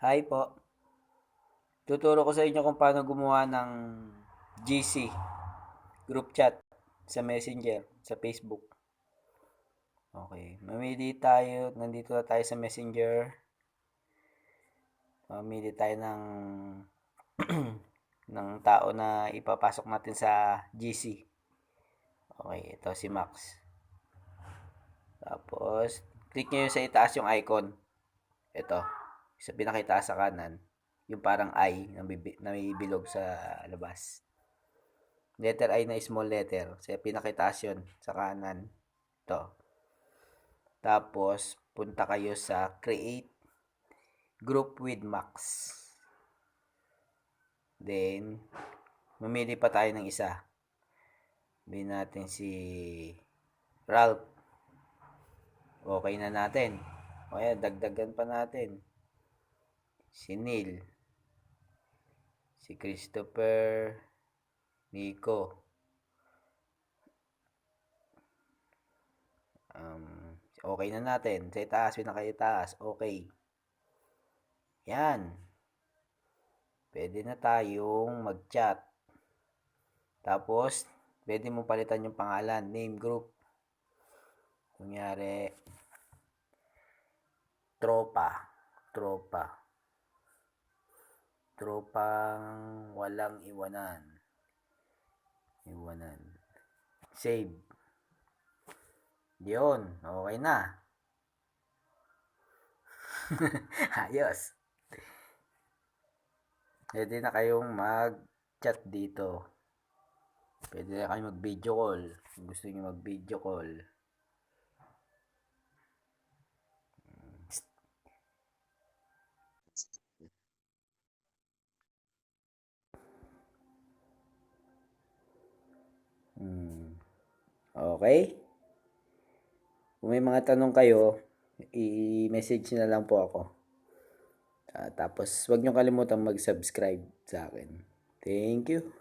Hi po. Tuturo ko sa inyo kung paano gumawa ng GC, group chat, sa Messenger, sa Facebook. Okay. Mamili tayo. Nandito na tayo sa Messenger. Mamili tayo ng ng tao na ipapasok natin sa GC. Okay. Ito si Max. Tapos, click nyo sa itaas yung icon. Ito. Sa pinakitaas sa kanan. Yung parang I na, bibi, na may bilog sa labas. Letter I na small letter. Sa pinakitaas yun. Sa kanan. Ito. Tapos, punta kayo sa create group with Max. Then, mamili pa tayo ng isa. Sabihin natin si Ralph. Okay na natin. O yan, dagdagan pa natin. Si Neil. Si Christopher. Nico. Um, okay na natin. Sa itaas, pinakaitaas. Okay. Yan. Pwede na tayong mag-chat. Tapos, pwede mo palitan yung pangalan, name group. Kunyari, tropa. Tropa. Tropang walang iwanan. Iwanan. Save. Yun. Okay na. Ayos. Pwede na kayong mag-chat dito. Pwede na kayong mag-video call. Kung gusto niyo mag-video call. Okay? Kung may mga tanong kayo, i-message na lang po ako. Ah, tapos, huwag niyo kalimutan mag-subscribe sa akin. Thank you.